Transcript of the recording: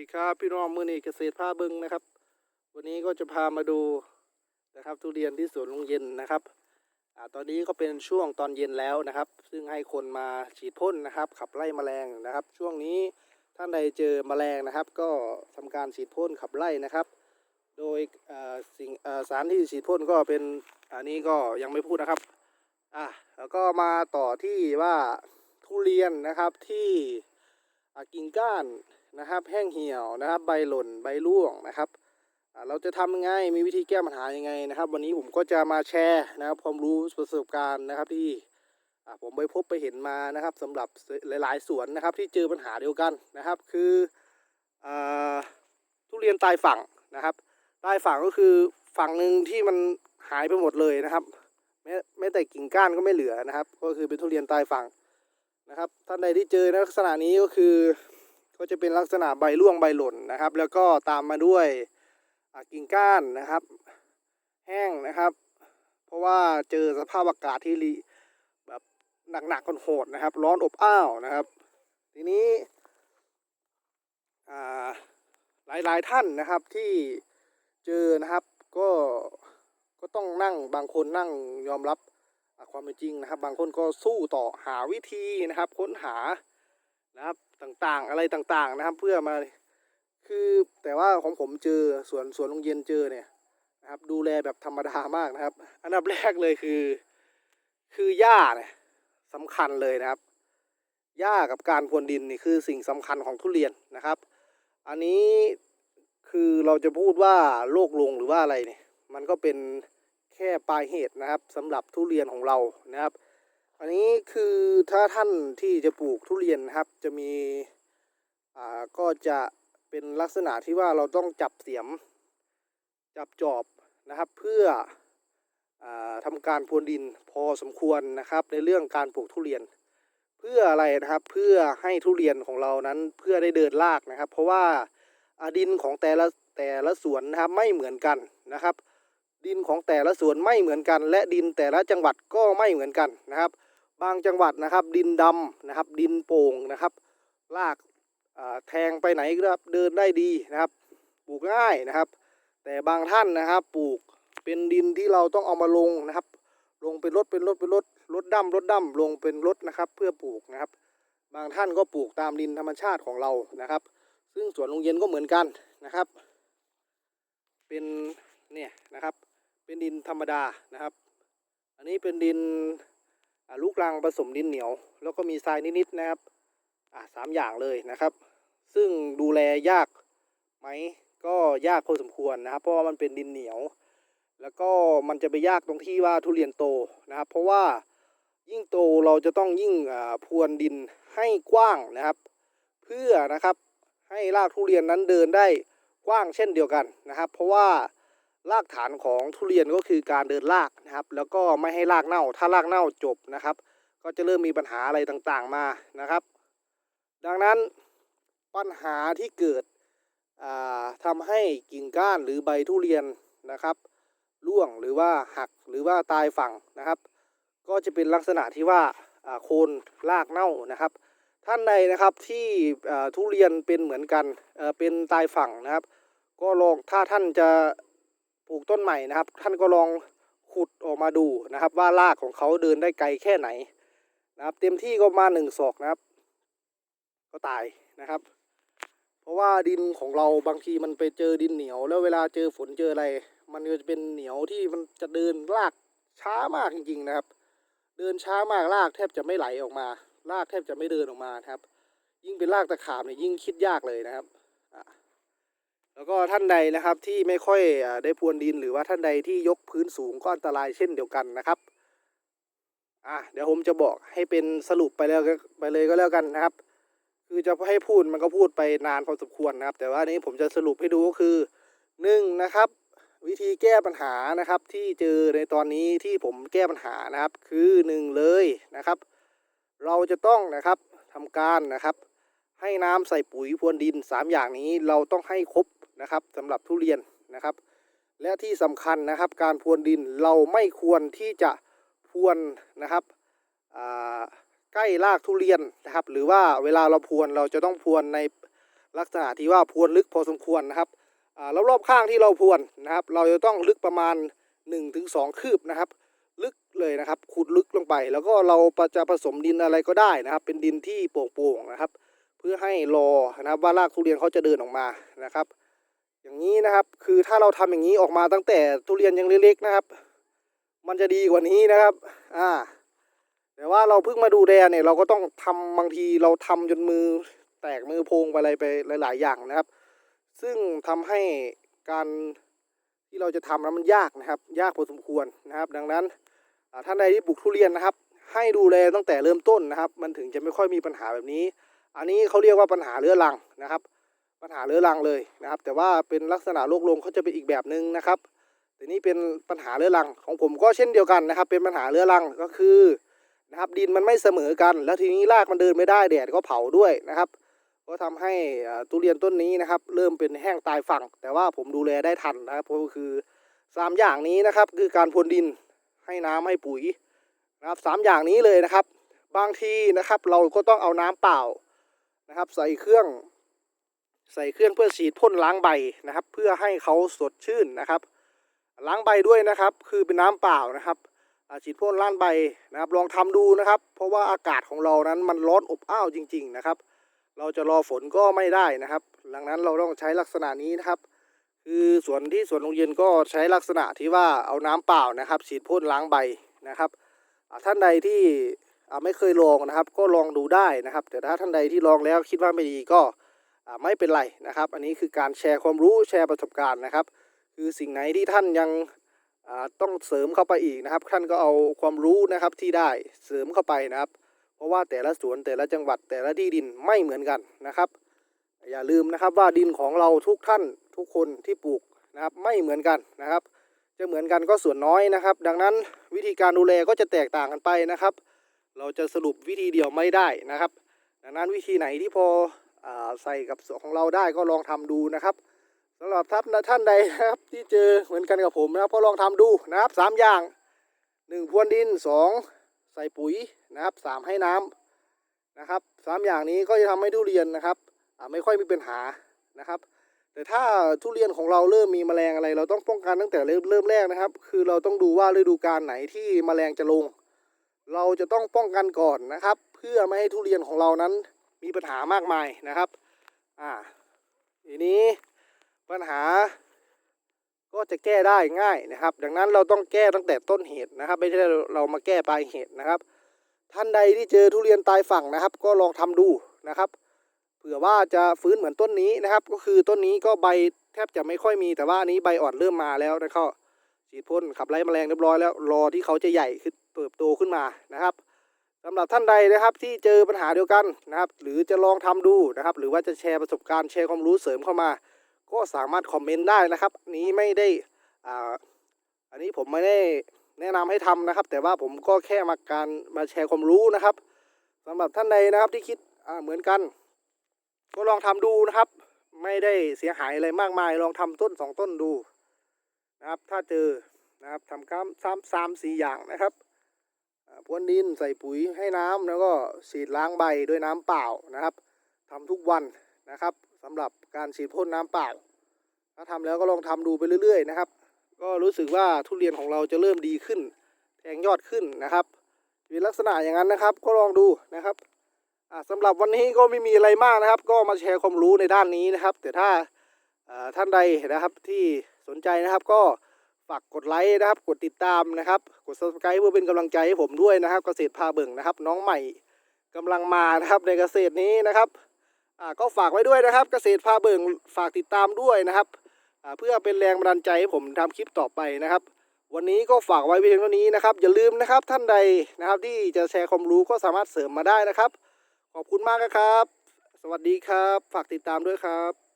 ดีครับพี่น้องมือนี้เกษตรพาบึงนะครับ วันนี้ก็จะพามาดูนะครับ ทุเรียนที่สวนลุงเย็นนะครับอตอนนี้ก็เป็นช่วงตอนเย็นแล้วนะครับ ซึ่งให้คนมาฉีดพ่นนะครับ ขับไล่แมลงนะครับ ช่วงนี้ท่านใดเจอแมลงนะครับ ก็ทำการฉีดพ่นขับไล่นะครับ โดยสิ่งอ่าสารที่ฉีดพ่นก็เป็นอันนี้ก็ยังไม่พูดนะครับอะแล้วก็มาต่อที่ว่าทุเรียนนะครับที่กิ่งก้าน นะครับแห้งเหี่ยวนะครับใบหล่นใบร่วงนะครับ เราจะทำยังไงมีวิธีแก้ปัญหายังไงนะครับ วันนี้ผมก็จะมาแชร์นะครับความรู้ประสบการณ์นะครับที่ผมไปพบไปเห็นมานะครับสำหรับหลาย ๆ สวนนะครับที่เจอปัญหาเดียวกันนะครับ คืออทุเรียนตายฝั่งนะครับตายฝั่งก็คือฝั่งหนึ่งที่มันหายไปหมดเลยนะครับแม้แม้แต่กิ่งก้านก็ไม่เหลือนะครับ ก็คือเป็นทุเรียนตายฝั่งนะครับ ท่านใดที่เจอในลักษณะนี้ก็คือ ก็จะเป็นลักษณะใบร่วงใบหล่นนะครับ แล้วก็ตามมาด้วยกิ่งก้านนะครับ แห้งนะครับ เพราะว่าเจอสภาพอากาศที่แบบหนักๆโหดนะครับ ร้อนอบอ้าวนะครับ ทีนี้อ่าหลายๆท่านนะครับที่เจอนะครับก็ก็ต้องนั่งบางคนนั่งยอมรับความเป็นจริงนะครับ บางคนก็สู้ต่อหาวิธีนะครับ ค้นหานะครับ ต่างๆ อะไรต่างๆนะครับ เพื่อมาคือแต่ว่าของผมเจอสวนสวนโรงเย็นเจอเนี่ยนะครับ ดูแลแบบธรรมดามากนะครับ อันดับแรกเลยคือ คือหญ้าเนี่ยสำคัญเลยนะครับหญ้ากับการพรวนดินนี่คือสิ่งสำคัญของทุเรียนนะครับ อันนี้คือเราจะพูดว่าโรคลงหรือว่าอะไรเนี่ยมันก็เป็นแค่ปลายเหตุนะครับสำหรับทุเรียนของเรานะครับ อันนี้คือถ้าท่านที่จะปลูกทุเรียนครับ จะมีอ่าก็จะเป็นลักษณะที่ว่าเราต้องจับเสียม จับจอบนะครับ เพื่ออาทำการพรวนดินพอสมควรนะครับ ในเรื่องการปลูกทุเรียน เพื่ออะไรนะครับเพื่อให้ทุเรียนของเรานั้นเพื่อได้เดินรากนะครับ เพราะว่าดินของแต่ละแต่ละสวนนะครับไม่เหมือนกันนะครับ ดินของแต่ละสวนไม่เหมือนกัน และดินแต่ละจังหวัดก็ไม่เหมือนกันนะครับ บางจังหวัดนะครับ ดินดำนะครับ ดินโป่งนะครับลากแทงไปไหนก็เดินได้ดีนะครับปลูกง่ายนะครับ แต่บางท่านนะครับปลูกเป็นดินที่เราต้องเอามาลงนะครับ ลงเป็นรถเป็นรถเป็นรถรถดั้มรถดั้มลงเป็นรถนะครับ เพื่อปลูกนะครับ บางท่านก็ปลูกตามดินธรรมชาติของเรานะครับ ซึ่งสวนลงเย็นก็เหมือนกันนะครับ เป็นเนี่ยนะครับ เป็นดินธรรมดานะครับ อันนี้เป็นดิน ลูกรังผสมดินเหนียว แล้วก็มีทรายนิดๆนะครับอ่าสามอย่างเลยนะครับ ซึ่งดูแลยากไหมก็ยากพอสมควรนะครับ เพราะว่ามันเป็นดินเหนียว แล้วก็มันจะไปยากตรงที่ว่าทุเรียนโตนะครับ เพราะว่ายิ่งโตเราจะต้องยิ่งอ่าพรวนดินให้กว้างนะครับ เพื่อนะครับให้รากทุเรียนนั้นเดินได้กว้างเช่นเดียวกันนะครับ เพราะว่า รากฐานของทุเรียนก็คือการเดินรากนะครับ แล้วก็ไม่ให้รากเน่า ถ้ารากเน่าจบนะครับ ก็จะเริ่มมีปัญหาอะไรต่างๆมานะครับ ดังนั้นปัญหาที่เกิดอ่าทำให้กิ่งก้านหรือใบทุเรียนนะครับร่วงหรือว่าหักหรือว่าตายฝั่งนะครับ ก็จะเป็นลักษณะที่ว่าโคนรากเน่านะครับ ท่านใดนะครับที่ทุเรียนเป็นเหมือนกันเป็นตายฝั่งนะครับ ก็ลองถ้าท่านจะ ปลูกต้นใหม่นะครับ ท่านก็ลองขุดออกมาดูนะครับ ว่ารากของเขาเดินได้ไกลแค่ไหนนะครับ เต็มที่ก็มาหนึ่งศอกนะครับ ก็ตายนะครับ เพราะว่าดินของเราบางทีมันไปเจอดินเหนียว แล้วเวลาเจอฝนเจออะไร มันก็จะเป็นเหนียวที่มันจะเดินรากช้ามากจริงๆนะครับ เดินช้ามากรากแทบจะไม่ไหลออกมารากแทบจะไม่เดินออกมาครับ ยิ่งเป็นรากตะขาบเนี่ยยิ่งคิดยากเลยนะครับ แล้วก็ท่านใดนะครับที่ไม่ค่อยได้พรวนดิน หรือว่าท่านใดที่ยกพื้นสูงก็อันตรายเช่นเดียวกันนะครับอะเดี๋ยวผมจะบอกให้เป็นสรุปไปแล้วก็ไปเลยก็แล้วกันนะครับ คือจะให้พูดมันก็พูดไปนานพอสมควรนะครับ แต่ว่าอันนี้ผมจะสรุปให้ดูก็คือหนึ่งนะครับ วิธีแก้ปัญหานะครับที่เจอในตอนนี้ที่ผมแก้ปัญหานะครับ คือหนึ่งเลยนะครับ เราจะต้องนะครับทำการนะครับ ให้น้ำใส่ปุ๋ยพรวนดิน 3 อย่างนี้เราต้องให้ครบ นะครับสำหรับทุเรียนนะครับ และที่สำคัญนะครับการพรวนดินเราไม่ควรที่จะพรวนนะครับใกล้รากทุเรียนนะครับ หรือว่าเวลาเราพรวนเราจะต้องพรวนในลักษณะที่ว่าพรวนลึกพอสมควรนะครับอ่ารอบๆข้างที่เราพรวนนะครับ เราจะต้องลึกประมาณ 1-2 คืบนะครับ ลึกเลยนะครับ ขุดลึกลงไป แล้วก็เราจะผสมดินอะไรก็ได้นะครับ เป็นดินที่โปร่งๆนะครับ เพื่อให้รอนะครับว่ารากทุเรียนเขาจะเดินออกมานะครับ อย่างนี้นะครับ คือถ้าเราทำอย่างนี้ออกมาตั้งแต่ทุเรียนยังเล็กๆนะครับ มันจะดีกว่านี้นะครับ อ่า แต่ว่าเราเพิ่งมาดูแลเนี่ย เราก็ต้องทำบางทีเราทำจนมือแตกมือพงไปอะไรไปหลาย ๆ อย่างนะครับ ซึ่งทำให้การที่เราจะทำนั้นมันยากนะครับ ยากพอสมควรนะครับ ดังนั้นท่านใดที่ปลูกทุเรียนนะครับ ให้ดูแลตั้งแต่เริ่มต้นนะครับ มันถึงจะไม่ค่อยมีปัญหาแบบนี้ อันนี้เขาเรียกว่าปัญหาเรื้อรังนะครับ ปัญหาเรื้อรังเลยนะครับ แต่ว่าเป็นลักษณะโรคลมเขาจะเป็นอีกแบบหนึ่งนะครับแต่นี่เป็นปัญหาเรื้อรังของผมก็เช่นเดียวกันนะครับ เป็นปัญหาเรื้อรังก็คือนะครับดินมันไม่เสมอกัน แล้วทีนี้รากมันเดินไม่ได้แดดก็เผาด้วยนะครับ ก็ทำให้อ่าทุเรียนต้นนี้นะครับ เริ่มเป็นแห้งตายฝั่ง แต่ว่าผมดูแลได้ทันนะครับก็คือสามอย่างนี้นะครับคือการพรวนดินให้น้ำให้ปุ๋ยนะครับสามอย่างนี้เลยนะครับ บางทีนะครับเราก็ต้องเอาน้ำเปล่านะครับ ใส่เครื่อง ใส่เครื่องเพื่อฉีดพ่นล้างใบนะครับ เพื่อให้เขาสดชื่นนะครับ ล้างใบด้วยนะครับ คือเป็นน้ำเปล่านะครับฉีดพ่นล้างใบนะครับ ลองทำดูนะครับ เพราะว่าอากาศของเรานั้นมันร้อนอบอ้าวจริง ๆนะครับ เราจะรอฝนก็ไม่ได้นะครับ ดังนั้นเราต้องใช้ลักษณะนี้นะครับ คือสวนที่สวนโรงเรียนก็ใช้ลักษณะที่ว่าเอาน้ำเปล่านะครับ ฉีดพ่นล้างใบนะครับท่านใดที่ไม่เคยลองนะครับ ก็ลองดูได้นะครับ แต่ถ้าท่านใดที่ลองแล้วคิดว่าไม่ดีก็ ไม่เป็นไรนะครับ อันนี้คือการแชร์ความรู้แชร์ประสบการณ์นะครับ คือสิ่งไหนที่ท่านยังต้องเสริมเข้าไปอีกนะครับ ท่านก็เอาความรู้นะครับที่ได้เสริมเข้าไปนะครับ เพราะว่าแต่ละสวนแต่ละจังหวัดแต่ละที่ดินไม่เหมือนกันนะครับ อย่าลืมนะครับว่าดินของเราทุกท่านทุกคนที่ปลูกนะครับไม่เหมือนกันนะครับ จะเหมือนกันก็ส่วนน้อยนะครับ ดังนั้นวิธีการดูแลก็จะแตกต่างกันไปนะครับ เราจะสรุปวิธีเดียวไม่ได้นะครับ ดังนั้นวิธีไหนที่พอ ใส่กับสวนของเราได้ก็ลองทำดูนะครับสำหรับท่านท่านใดนะครับที่เจอเหมือนกันกับผมนะครับก็ลองทำดูนะครับสามอย่างหนึ่งพรวนดินสองใส่ปุ๋ยนะครับสามให้น้ำนะครับสามอย่างนี้ก็จะทำให้ทุเรียนนะครับไม่ค่อยมีปัญหานะครับแต่ถ้าทุเรียนของเราเริ่มมีแมลงอะไร เราต้องป้องกันตั้งแต่เริ่มเริ่มแรกนะครับ คือเราต้องดูว่าฤดูกาลไหนที่แมลงจะลง เราจะต้องป้องกันก่อนนะครับ เพื่อไม่ให้ทุเรียนของเรานั้น มีปัญหามากมายนะครับอ่าทีนี้ปัญหาก็จะแก้ได้ง่ายนะครับ ดังนั้นเราต้องแก้ตั้งแต่ต้นเหตุนะครับ ไม่ใช่เรามาแก้ปลายเหตุนะครับ ท่านใดที่เจอทุเรียนตายฝั่งนะครับ ก็ลองทำดูนะครับเผื่อว่าจะฟื้นเหมือนต้นนี้นะครับ ก็คือต้นนี้ก็ใบแทบจะไม่ค่อยมีแต่ว่าอันนี้ใบอ่อนเริ่มมาแล้วนะครับฉีดพ่นขับไล่แมลงเรียบร้อยแล้วรอที่เขาจะใหญ่ขึ้นเติบโตขึ้นมานะครับ สำหรับท่านใดนะครับที่เจอปัญหาเดียวกันนะครับ หรือจะลองทำดูนะครับ หรือว่าจะแชร์ประสบการณ์แชร์ความรู้เสริมเข้ามา ก็สามารถคอมเมนต์ได้นะครับ นี้ไม่ได้อ่าอันนี้ผมไม่ได้แนะนำให้ทำนะครับ แต่ว่าผมก็แค่มาการมาแชร์ความรู้นะครับสำหรับท่านใดนะครับที่คิดอ่าเหมือนกัน ก็ลองทำดูนะครับ ไม่ได้เสียหายอะไรมากมาย ลองทำต้นสองต้นดูนะครับ ถ้าเจอนะครับทำข้ามสามสามสี่อย่างนะครับ พรวนดินใส่ปุ๋ยให้น้ำแล้วก็ฉีดล้างใบด้วยน้ำเปล่านะครับทำทุกวันนะครับสำหรับการฉีดพ่นน้ำเปล่า ถ้าทำแล้วก็ลองทำดูไปเรื่อย ๆ นะครับ ก็รู้สึกว่าทุเรียนของเราจะเริ่มดีขึ้นแทงยอดขึ้นนะครับเป็นลักษณะอย่างนั้นนะครับ ก็ลองดูนะครับอ่าสำหรับวันนี้ก็ไม่มีอะไรมากนะครับ ก็มาแชร์ความรู้ในด้านนี้นะครับ แต่ถ้าท่านใดนะครับที่สนใจนะครับก็ ฝากกดไลค์นะครับ กดติดตามนะครับ กด subscribe เพื่อเป็นกำลังใจให้ผมด้วยนะครับ เกษตรพาเบิ่งนะครับ น้องใหม่กำลังมานะครับในเกษตรนี้นะครับอ่าก็ฝากไว้ด้วยนะครับ เกษตรพาเบิ่งฝากติดตามด้วยนะครับอ่าเพื่อเป็นแรงบันดาลใจให้ผมทำคลิปต่อไปนะครับ วันนี้ก็ฝากไว้เพียงเท่านี้นะครับ อย่าลืมนะครับท่านใดนะครับ ที่จะแชร์ความรู้ก็สามารถเสริมมาได้นะครับ ขอบคุณมากนะครับ สวัสดีครับ ฝากติดตามด้วยครับ